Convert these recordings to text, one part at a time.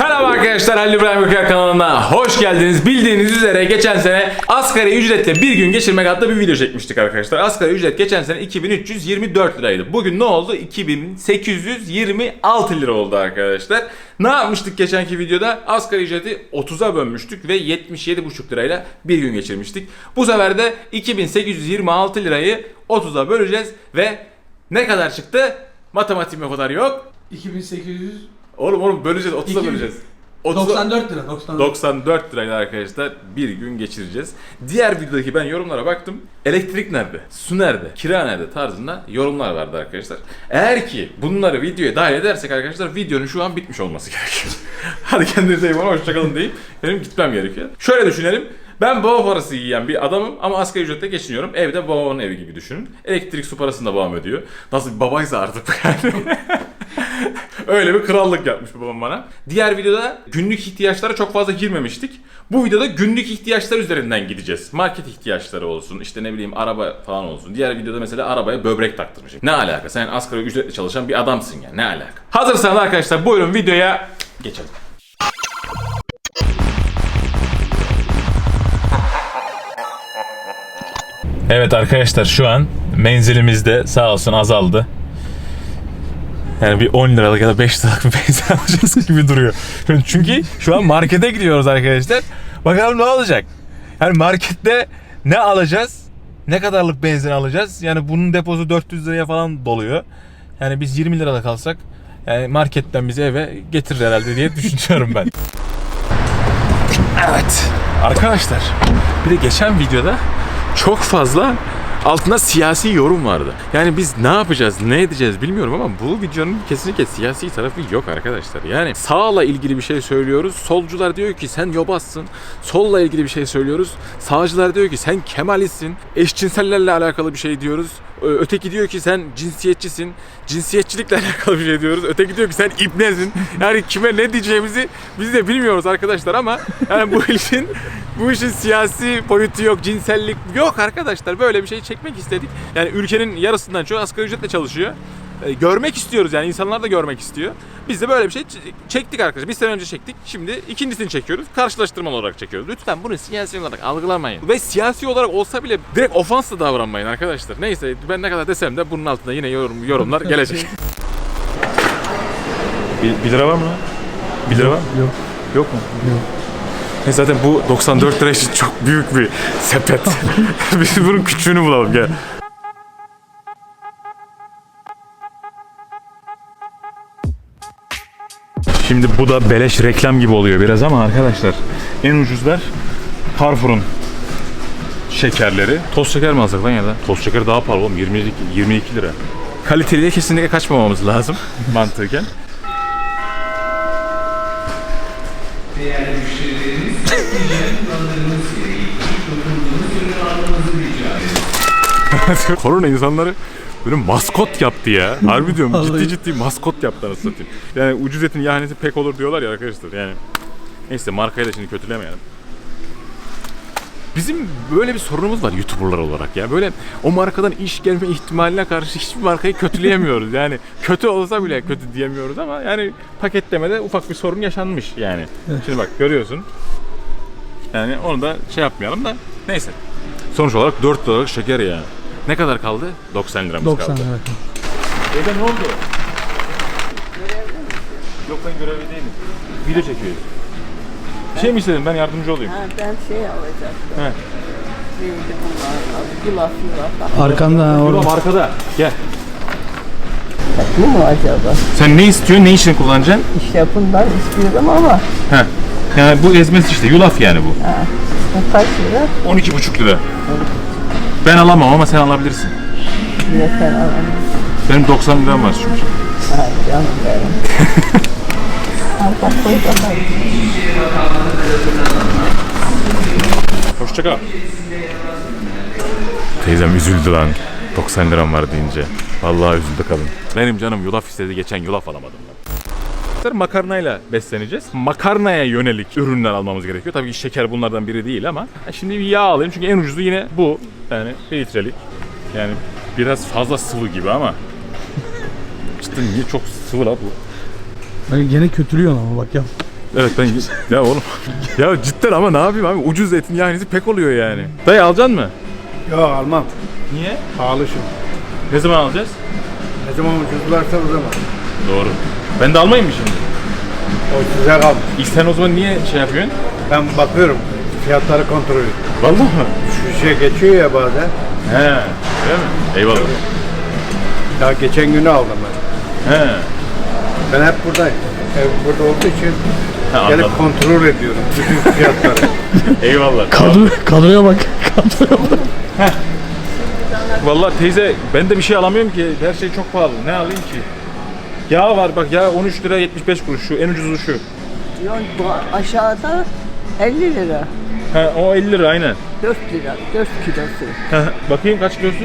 Selam arkadaşlar Halil İbrahim Göker kanalına hoş geldiniz. Bildiğiniz üzere geçen sene asgari ücretle bir gün geçirmek adlı bir video çekmiştik arkadaşlar. Asgari ücret geçen sene 2324 liraydı. Bugün ne oldu? 2826 lira oldu arkadaşlar. Ne yapmıştık geçenki videoda? Asgari ücreti 30'a bölmüştük ve 77,5 lirayla bir gün geçirmiştik. Bu sefer de 2826 lirayı 30'a böleceğiz ve ne kadar çıktı? Matematiğim o kadar yok. 2800 Oğlum oğlum böleceğiz 30'a İki- böleceğiz. 30'a 94 lira 94. 94 lirayla arkadaşlar bir gün geçireceğiz. Diğer videodaki ben yorumlara baktım. Elektrik nerede? Su nerede? Kira nerede? tarzında yorumlar vardı arkadaşlar. Eğer ki bunları videoya dahil edersek arkadaşlar videonun şu an bitmiş olması gerekiyor. Hadi kendinize iyi bakın hoşçakalın deyip benim gitmem gerekiyor. Şöyle düşünelim. Ben baba parası yiyen bir adamım ama asgari ücretle geçiniyorum. Evde babamın evi gibi düşünün. Elektrik su parasını da babam ödüyor. Nasıl bir babaysa artık yani. Öyle bir krallık yapmış babam bana. Diğer videoda günlük ihtiyaçlara çok fazla girmemiştik. Bu videoda günlük ihtiyaçlar üzerinden gideceğiz. Market ihtiyaçları olsun, işte ne bileyim araba falan olsun. Diğer videoda mesela arabaya böbrek taktırmışım. Ne alaka? Sen asgari ücretle çalışan bir adamsın ya. Ne alaka? Hazırsanız arkadaşlar buyurun videoya geçelim. Evet arkadaşlar şu an menzilimizde sağ olsun azaldı. Yani bir 10 liralık ya da 5 liralık bir benzin alacağız gibi duruyor. Çünkü şu an markete gidiyoruz arkadaşlar. Bakalım ne olacak? Yani markette ne alacağız? Ne kadarlık benzin alacağız? Yani bunun deposu 400 liraya falan doluyor. Yani biz 20 lirada kalsak yani marketten bizi eve getirir herhalde diye düşünüyorum ben. Evet. Arkadaşlar bir de geçen videoda çok fazla altında siyasi yorum vardı. Yani biz ne yapacağız, ne edeceğiz bilmiyorum ama bu videonun kesinlikle siyasi tarafı yok arkadaşlar. Yani sağla ilgili bir şey söylüyoruz. Solcular diyor ki sen yobazsın. Solla ilgili bir şey söylüyoruz. Sağcılar diyor ki sen Kemalistsin. Eşcinsellerle alakalı bir şey diyoruz. Öteki diyor ki sen cinsiyetçisin. Cinsiyetçilikle alakalı bir şey diyoruz. Öteki diyor ki sen ibnesin. Yani kime ne diyeceğimizi biz de bilmiyoruz arkadaşlar ama yani bu işin bu işin siyasi boyutu yok, cinsellik yok arkadaşlar. Böyle bir şey çekmek istedik. Yani ülkenin yarısından çoğu asgari ücretle çalışıyor. E, görmek istiyoruz yani insanlar da görmek istiyor. Biz de böyle bir şey çektik arkadaşlar. Bir sene önce çektik. Şimdi ikincisini çekiyoruz. Karşılaştırmalı olarak çekiyoruz. Lütfen bunu siyasi olarak algılamayın. Ve siyasi olarak olsa bile direkt ofansla davranmayın arkadaşlar. Neyse ben ne kadar desem de bunun altında yine yorum, yorumlar gelecek. bir, bir lira var mı lan? Bir lira var mı? Yok. Yok mu? Yok. E zaten bu 94 lira için çok büyük bir sepet. Biz bunun küçüğünü bulalım gel. Şimdi bu da beleş reklam gibi oluyor biraz ama arkadaşlar en ucuzlar Carrefour'un şekerleri. Toz şeker mi alsak lan ya da? Toz şeker daha pahalı oğlum 22, 22 lira. Kaliteliye kesinlikle kaçmamamız lazım mantıken. Korona insanları böyle maskot yaptı ya. Harbi diyorum ciddi ciddi maskot yaptı anasını satayım. Yani ucuz etin yahaneti pek olur diyorlar ya arkadaşlar yani. Neyse markayı da şimdi kötülemeyelim. Bizim böyle bir sorunumuz var YouTuber'lar olarak ya. Böyle o markadan iş gelme ihtimaline karşı hiçbir markayı kötüleyemiyoruz. Yani kötü olsa bile kötü diyemiyoruz ama yani paketlemede ufak bir sorun yaşanmış yani. Şimdi bak görüyorsun. Yani onu da şey yapmayalım da neyse. Sonuç olarak 4 liralık şeker ya. Ne kadar kaldı? 90 liramız 90 kaldı. evet. Ede ne oldu? Yok ben görevli değilim. Video çekiyoruz. Bir şey mi istedin? Ben yardımcı olayım. Ha, ben şey alacaktım. He. Neydi bunlar? Yulaf yulaf. Arkanda orada. arkada. Gel. Bu mu acaba? Sen ne istiyorsun? Ne için kullanacaksın? İş yapından istiyorum ama He. Yani bu ezmesi işte. Yulaf yani bu. bu kaç lira? 12,5 lira. Ben alamam ama sen alabilirsin. Niye sen alamıyorsun? Benim 90 liram var çünkü. Ha, canım benim. Al bak koy bakalım. Hoşçakal. Teyzem üzüldü lan. 90 liram var deyince. Vallahi üzüldü kadın. Benim canım yulaf istedi. Geçen yulaf alamadım ben. Makarnayla besleneceğiz. Makarnaya yönelik ürünler almamız gerekiyor. Tabii ki şeker bunlardan biri değil ama şimdi bir yağ alayım çünkü en ucuzu yine bu. Yani 1 litrelik. Yani biraz fazla sıvı gibi ama cidden niye çok sıvı la bu? Bak gene kötülüyorsun ama bak ya. Evet ben ya oğlum ya cidden ama ne yapayım abi ucuz etin yahnisi pek oluyor yani. Dayı alacaksın mı? Yok almam. Niye? Pahalı şu. Ne zaman alacağız? Ne zaman ucuzlarsa o zaman. Doğru. Ben de almayayım mı şimdi? O size kalmış. İlk sen o zaman niye şey yapıyorsun? Ben bakıyorum. Fiyatları kontrol ediyorum. Vallahi mı? Şu şey geçiyor ya bazen. He. Değil mi? Eyvallah. Daha geçen günü aldım ben. He. Ben hep buradayım. Ev burada olduğu için Ha, gelip anladım. kontrol ediyorum bütün fiyatları. Eyvallah. Kadro, kadroya bak. Kadroya bak. Vallahi teyze ben de bir şey alamıyorum ki. Her şey çok pahalı. Ne alayım ki? Yağ var bak yağ 13 lira 75 kuruş şu en ucuzu şu. Yok bu aşağıda 50 lira. Ha o 50 lira aynen. 4 lira. 4 kilosu. Bakayım kaç kilosu?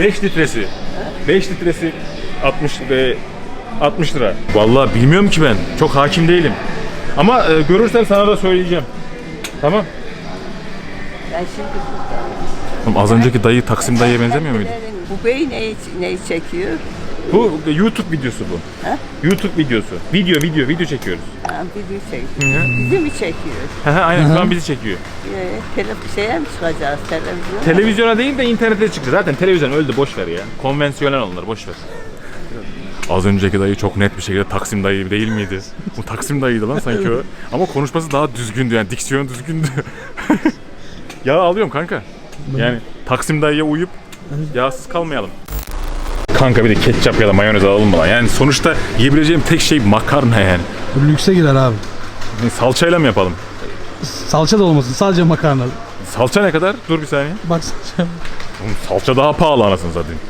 5 litresi. 5 litresi 60 ve 60 lira. Vallahi bilmiyorum ki ben. Çok hakim değilim. Ama e, görürsem sana da söyleyeceğim. Tamam. Ben şimdi Oğlum Az önceki dayı Taksim dayıya benzemiyor muydu? Bu bey neyi, neyi çekiyor? Bu YouTube videosu bu. He? YouTube videosu. Video video video çekiyoruz. Ha, bizi çekiyor. Bizi mi çekiyor? Hı hı, Aynen şu an bizi çekiyor. Ee, tele, şeye mi çıkacağız televizyon? Televizyona değil de internete çıktı. Zaten televizyon öldü boş ver ya. Konvansiyonel onlar boş ver. Az önceki dayı çok net bir şekilde Taksim dayı değil miydi? Bu Taksim dayıydı lan sanki o. Ama konuşması daha düzgündü yani diksiyon düzgündü. Yağ alıyorum kanka. Yani Taksim dayıya uyup yağsız kalmayalım. Kanka bir de ketçap ya da mayonez alalım lan? Yani sonuçta yiyebileceğim tek şey makarna yani. Bu lükse girer abi. Yani Salçayla mı yapalım? Salça da olmasın. Sadece makarna. Salça ne kadar? Dur bir saniye. Bak salça. Oğlum salça daha pahalı anasını satayım.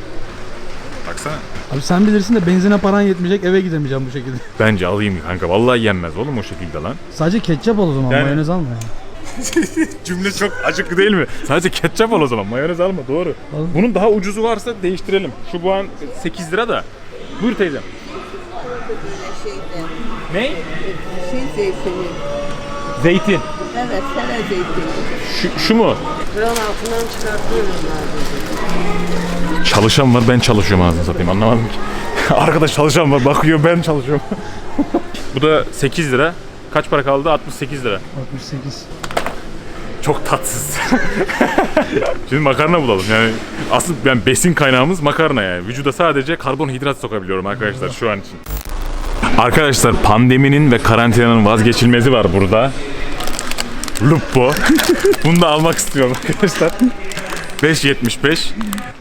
Baksana. Abi sen bilirsin de benzine paran yetmeyecek eve gidemeyeceğim bu şekilde. Bence alayım kanka. Vallahi yenmez oğlum o şekilde lan. Sadece ketçap al o zaman. Yani- Mayonez alma yani. Cümle çok acıklı değil mi? Sadece ketçap al o zaman. Mayonez alma doğru. Al. Bunun daha ucuzu varsa değiştirelim. Şu bu an 8 lira da. Buyur teyzem. Ne? Şey zeytini. Zeytin. Evet, sene zeytini. Şu, şu mu? Buranın altından çıkartıyoruz neredeyse. Çalışan var ben çalışıyorum ağzını satayım anlamadım ki. Arkadaş çalışan var bakıyor ben çalışıyorum. bu da 8 lira. Kaç para kaldı? 68 lira. 68. Çok tatsız. Şimdi makarna bulalım. Yani asıl yani besin kaynağımız makarna yani. Vücuda sadece karbonhidrat sokabiliyorum arkadaşlar şu an için. Arkadaşlar pandeminin ve karantinanın vazgeçilmezi var burada. Lupo. bunu da almak istiyorum arkadaşlar. 5.75.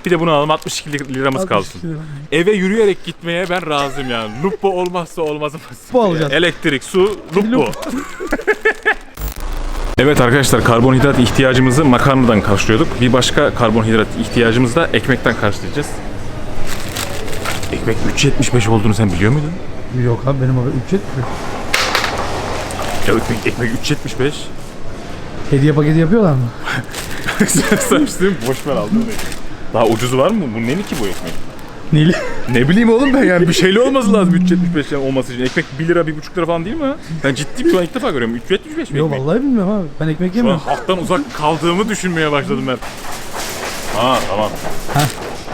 Bir de bunu alalım 62 lir- liramız kalsın. Eve yürüyerek gitmeye ben razıyım yani. Lupo olmazsa olmazımız. Bu alacağız. Elektrik, su, lupo. Evet arkadaşlar karbonhidrat ihtiyacımızı makarnadan karşılıyorduk. Bir başka karbonhidrat ihtiyacımızı da ekmekten karşılayacağız. Ekmek 3.75 olduğunu sen biliyor muydun? Yok abi benim abi 3 Ya ekmek, ekmek 3.75. Hediye paketi yapıyorlar mı? Söyleyeyim mi? boş ver aldım. Daha ucuzu var mı? Bu ne ki bu ekmek? Neli? Ne bileyim oğlum ben yani bir şeyli olması lazım 3.75 yani olması için. Ekmek 1 lira 1.5 lira falan değil mi? Ben ciddiyim şu an ilk defa görüyorum. 3.75 mi Yok ekmek? vallahi bilmiyorum abi. Ben ekmek Şu an yemiyorum. halktan uzak kaldığımı düşünmeye başladım ben. Ha tamam.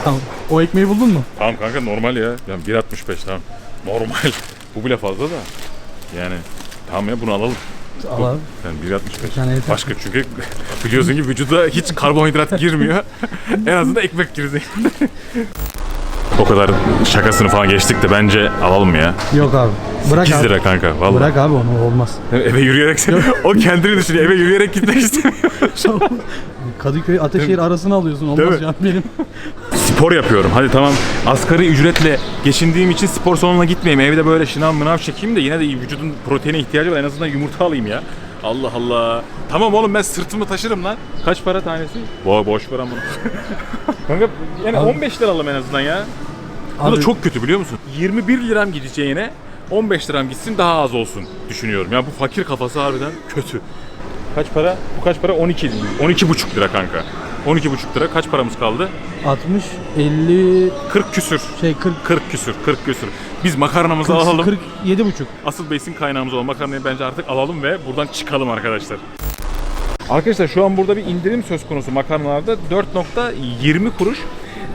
Tamam. O ekmeği buldun mu? Tamam kanka normal ya. Yani 1.65 tamam. Normal. Bu bile fazla da. Yani tamam ya bunu alalım. Al abi. Yani 1.65. tane yeter. Başka çünkü biliyorsun ki vücuda hiç karbonhidrat girmiyor. en azından ekmek girdi. O kadar şakasını falan geçtik de bence alalım ya. Yok abi. Bırak 8 abi. lira kanka vallahi. Bırak abi onu olmaz. Eve yürüyerek o kendini düşünüyor. Eve yürüyerek gitmek istemiyor. Kadıköy Ateşehir arasını alıyorsun. Olmaz ya benim. spor yapıyorum. Hadi tamam asgari ücretle geçindiğim için spor salonuna gitmeyeyim. Evde böyle şınav mınav çekeyim de yine de vücudun proteine ihtiyacı var. En azından yumurta alayım ya. Allah Allah. Tamam oğlum ben sırtımı taşırım lan. Kaç para tanesi? Bo boş ver ama. Kanka yani Abi- 15 lira alalım en azından ya. Bu da Abi- çok kötü biliyor musun? 21 liram gideceğine 15 liram gitsin daha az olsun düşünüyorum. Ya bu fakir kafası harbiden kötü. Kaç para? Bu kaç para? 12. 12 buçuk lira kanka. 12 buçuk lira. Kaç paramız kaldı? 60, 50, 40 küsür. şey 40, 40 küsür, 40 küsür. Biz makarnamızı 40 alalım. 47 buçuk. Asıl besin kaynağımız olan makarnayı bence artık alalım ve buradan çıkalım arkadaşlar. Arkadaşlar şu an burada bir indirim söz konusu makarnalarda 4.20 kuruş.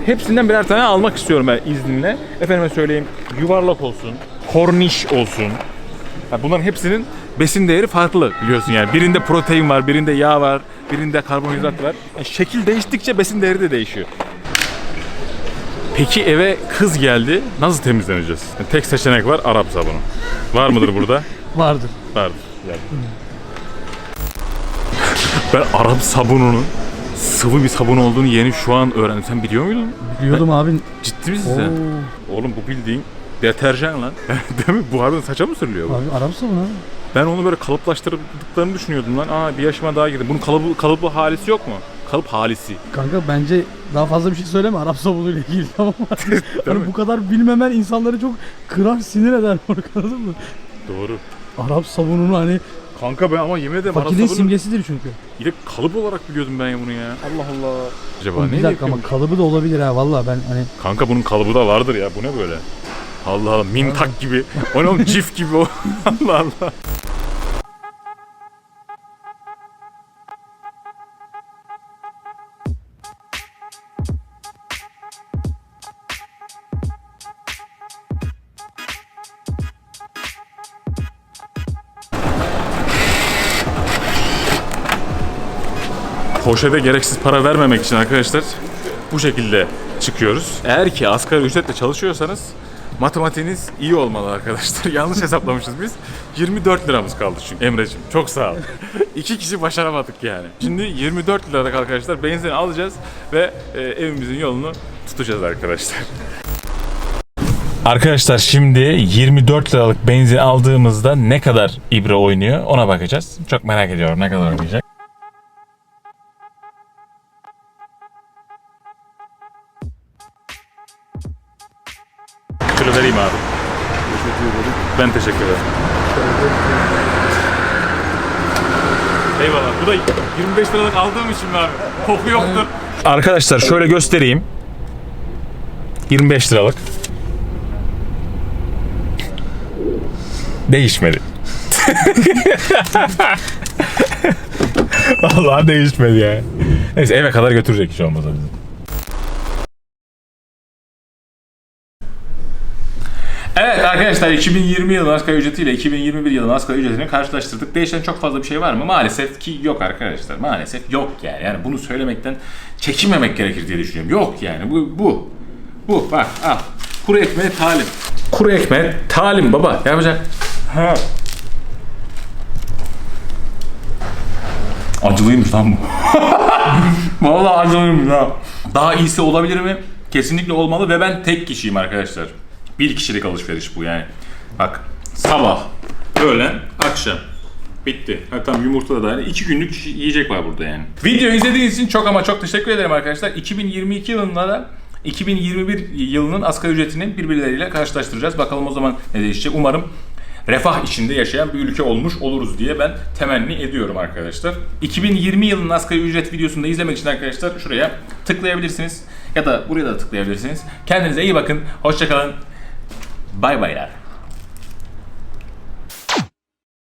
Hepsinden birer tane almak istiyorum ben izninle. Efendime söyleyeyim yuvarlak olsun, korniş olsun. Ha, bunların hepsinin besin değeri farklı biliyorsun yani. Birinde protein var, birinde yağ var, birinde karbonhidrat var. Yani şekil değiştikçe besin değeri de değişiyor. Peki eve kız geldi. Nasıl temizleneceğiz? Yani tek seçenek var Arap sabunu. Var mıdır burada? Vardır. Vardır. Yani. Ben Arap sabununun sıvı bir sabun olduğunu yeni şu an öğrendim. Sen biliyor muydun? Biliyordum abi. Ciddi misin sen? Oğlum bu bildiğin deterjan lan. Değil mi? Bu harbiden saça mı sürülüyor bu? Abi Arap sabunu abi. Ben onu böyle kalıplaştırdıklarını düşünüyordum lan. Aa bir yaşıma daha girdim. Bunun kalıbı, kalıbı halisi yok mu? Kalıp halisi. Kanka bence daha fazla bir şey söyleme Arap sabunuyla ilgili tamam mı? hani bu kadar bilmemen insanları çok kırar sinir eder anladın mı? Doğru. Arap sabununu hani Kanka ben ama yemin ederim Arap fakirliğin sabunu simgesidir çünkü. yine kalıp olarak biliyordum ben ya bunu ya. Allah Allah. Acaba Oğlum ne bir dakika ama kalıbı da olabilir ha valla ben hani Kanka bunun kalıbı da vardır ya. Bu ne böyle? Allah Allah. Mintak gibi. O ne oğlum? Cif gibi o. Allah Allah. Poşete gereksiz para vermemek için arkadaşlar bu şekilde çıkıyoruz. Eğer ki asgari ücretle çalışıyorsanız matematiğiniz iyi olmalı arkadaşlar. Yanlış hesaplamışız biz. 24 liramız kaldı çünkü Emre'cim. Çok sağ ol. İki kişi başaramadık yani. Şimdi 24 liralık arkadaşlar benzin alacağız ve e, evimizin yolunu tutacağız arkadaşlar. Arkadaşlar şimdi 24 liralık benzin aldığımızda ne kadar ibre oynuyor ona bakacağız. Çok merak ediyorum ne kadar oynayacak. Şöyle vereyim abi. Ben teşekkür ederim. Eyvallah. Bu da 25 liralık aldığım için mi abi? Koku yoktur. Arkadaşlar şöyle göstereyim. 25 liralık. Değişmedi. Vallahi değişmedi ya. Neyse eve kadar götürecek hiç olmazsa bizi. Evet arkadaşlar 2020 yılının asgari ücretiyle 2021 yılının asgari ücretini karşılaştırdık. Değişen çok fazla bir şey var mı? Maalesef ki yok arkadaşlar. Maalesef yok yani. Yani bunu söylemekten çekinmemek gerekir diye düşünüyorum. Yok yani. Bu bu. Bu bak al. Kuru ekmeğe talim. Kuru ekmeğe talim baba. Yapacak. Ha. Acılıymış lan bu. Vallahi acılıymış ha. Daha iyisi olabilir mi? Kesinlikle olmalı ve ben tek kişiyim arkadaşlar. Bir kişilik alışveriş bu yani. Bak sabah, öğlen, akşam. Bitti. Ha, tam yumurta da dahil. İki günlük yiyecek var burada yani. Video izlediğiniz için çok ama çok teşekkür ederim arkadaşlar. 2022 yılında da 2021 yılının asgari ücretini birbirleriyle karşılaştıracağız. Bakalım o zaman ne değişecek. Umarım refah içinde yaşayan bir ülke olmuş oluruz diye ben temenni ediyorum arkadaşlar. 2020 yılının asgari ücret videosunu da izlemek için arkadaşlar şuraya tıklayabilirsiniz. Ya da buraya da tıklayabilirsiniz. Kendinize iyi bakın. Hoşçakalın. Bye bye, yaar.